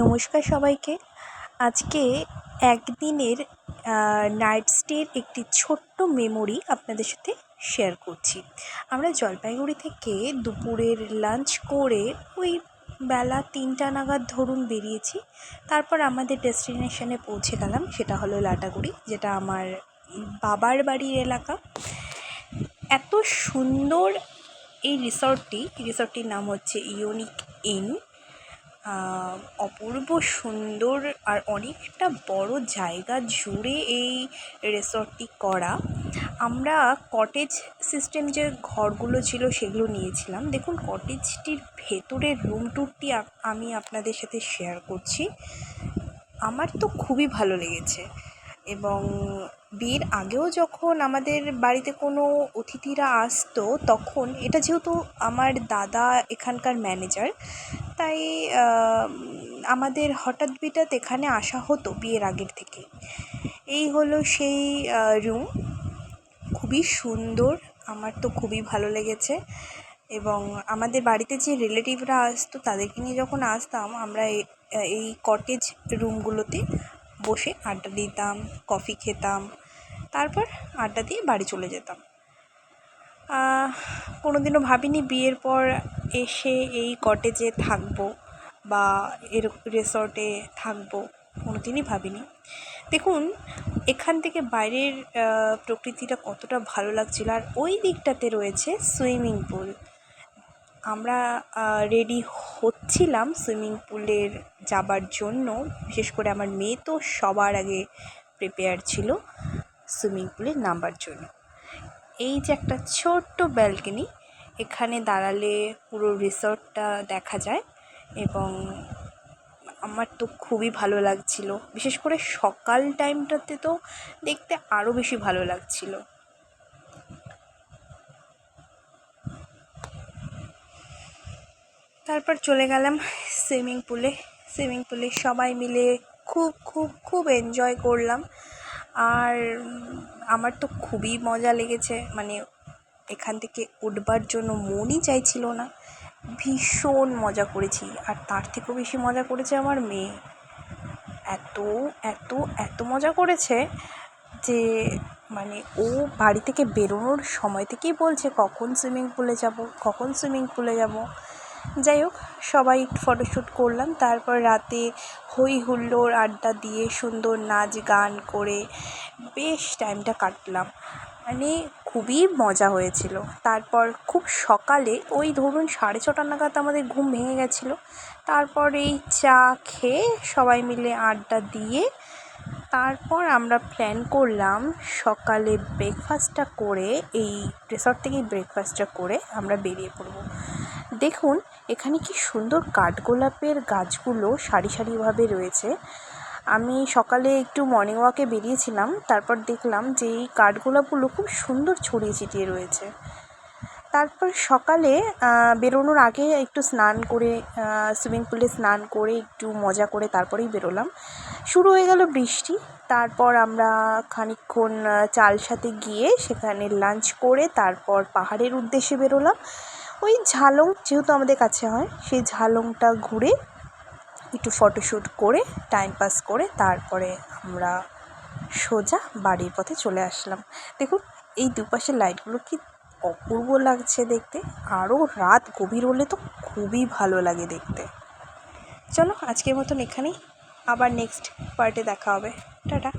নমস্কার সবাইকে। আজকে একদিনের নাইট স্টের একটি ছোট্ট মেমোরি আপনাদের সাথে শেয়ার করছি। আমরা জলপাইগুড়ি থেকে দুপুরের লাঞ্চ করে ওই বেলা তিনটা নাগাদ ধরুন বেরিয়েছি। তারপর আমাদের ডেস্টিনেশনে পৌঁছে গেলাম, সেটা হলো লাটাগুড়ি, যেটা আমার বাবার বাড়ির এলাকা। এত সুন্দর এই রিসর্টটি রিসর্টটির নাম হচ্ছে ইউনিক ইন অপূর্ব সুন্দর আর অনেকটা বড় জায়গা জুড়ে এই রিসর্টটি করা। আমরা কটেজ সিস্টেম যে ঘরগুলো ছিল সেগুলো নিয়েছিলাম। দেখুন কটেজটির ভেতরের রুম ট্যুরটি আমি আপনাদের সাথে শেয়ার করছি। আমার তো খুবই ভালো লেগেছে এবং বিয়ের আগেও যখন আমাদের বাড়িতে কোনো অতিথিরা আসতো, তখন, এটা যেহেতু আমার দাদা এখানকার ম্যানেজার তাই আমাদের হঠাৎ বিঠাৎ এখানে আসা হতো বিয়ের আগের থেকে। এই হলো সেই রুম খুবই সুন্দর। আমার তো খুবই ভালো লেগেছে। এবং আমাদের বাড়িতে যে রিলেটিভরা আসতো, তাদেরকে নিয়ে যখন আসতাম, আমরা এই কটেজ রুমগুলোতে বসে আড্ডা দিতাম কফি খেতাম। তারপর আড্ডা দিয়ে বাড়ি চলে যেতাম। কোনো দিনও ভাবিনি বিয়ের পর এসে এই কটেজে থাকব বা এর রিসর্টে থাকব কোনো দিনই ভাবিনি। দেখুন, এখান থেকে বাইরের প্রকৃতিটা কতটা ভালো লাগছিল। আর ওই দিকটাতে রয়েছে সুইমিং পুল। আমরা রেডি হচ্ছিলাম সুইমিং পুলের যাবার জন্য। বিশেষ করে আমার মেয়ে তো সবার আগে প্রিপেয়ার ছিল সুইমিং পুলে নামবার জন্য। এই যে একটা ছোট্ট ব্যালকনি, এখানে দাঁড়ালে পুরো রিসর্টটা দেখা যায় এবং আমার তো খুবই ভালো লাগছিল। বিশেষ করে সকাল টাইমটাতে তো দেখতে আরও বেশি ভালো লাগছিল। তারপর চলে গেলাম সুইমিং পুলে। সুইমিং পুলে সবাই মিলে খুব খুব খুব এনজয় করলাম। আর আমার তো খুবই মজা লেগেছে। মানে এখান থেকে উঠবার জন্য মনই চাইছিল না। ভীষণ মজা করেছি। আর তার থেকেও বেশি মজা করেছে আমার মেয়ে। এত এত এত মজা করেছে যে মানে ও বাড়ি থেকে বেরোনোর সময় থেকেই বলছে, কখন সুইমিং পুলে যাব? কখন সুইমিং পুলে যাব? যাই হোক, সবাই ফটোশ্যুট করলাম। তারপর রাতে হই হুল্লোড় আড্ডা দিয়ে সুন্দর নাচ গান করে বেশ টাইমটা কাটলাম। মানে খুবই মজা হয়েছিল। তারপর খুব সকালে ওই ধরুন সাড়ে ছটা নাগাদ আমাদের ঘুম ভেঙে গেছিল। তারপর এই চা খেয়ে সবাই মিলে আড্ডা দিয়ে তারপর আমরা প্ল্যান করলাম সকালে ব্রেকফাস্টটা করে, এই রিসর্ট থেকেই ব্রেকফাস্টটা করে আমরা বেরিয়ে পড়ব। দেখুন এখানে কি সুন্দর কাঠগোলাপের গাছগুলো সারি সারিভাবে রয়েছে। আমি সকালে একটু মর্নিং ওয়াকে বেরিয়েছিলাম, তারপর দেখলাম যে এই কাঠগোলাপগুলো খুব সুন্দর ছড়িয়ে ছিটিয়ে রয়েছে। তারপর সকালে বেরোনোর আগে একটু স্নান করে সুইমিং পুলে স্নান করে একটু মজা করে তারপরেই বেরোলাম। শুরু হয়ে গেল বৃষ্টি, তারপর আমরা খানিকক্ষণ চালসাতে গিয়ে সেখানে লাঞ্চ করে তারপর পাহাড়ের উদ্দেশ্যে বেরোলাম। ওই ঝালং যেহেতু আমাদের কাছে হয়, সেই ঝালংটা ঘুরে একটু ফটোশ্যুট করে টাইম পাস করে তারপরে আমরা সোজা বাড়ির পথে চলে আসলাম। দেখুন, এই দুপাশের লাইটগুলো কি অপূর্ব লাগছে দেখতে। আরও রাত গভীর হলে তো খুবই ভালো লাগে দেখতে। চলো, আজকের মতন এখানেই। আবার নেক্সট পার্টে দেখা হবে। টাটা।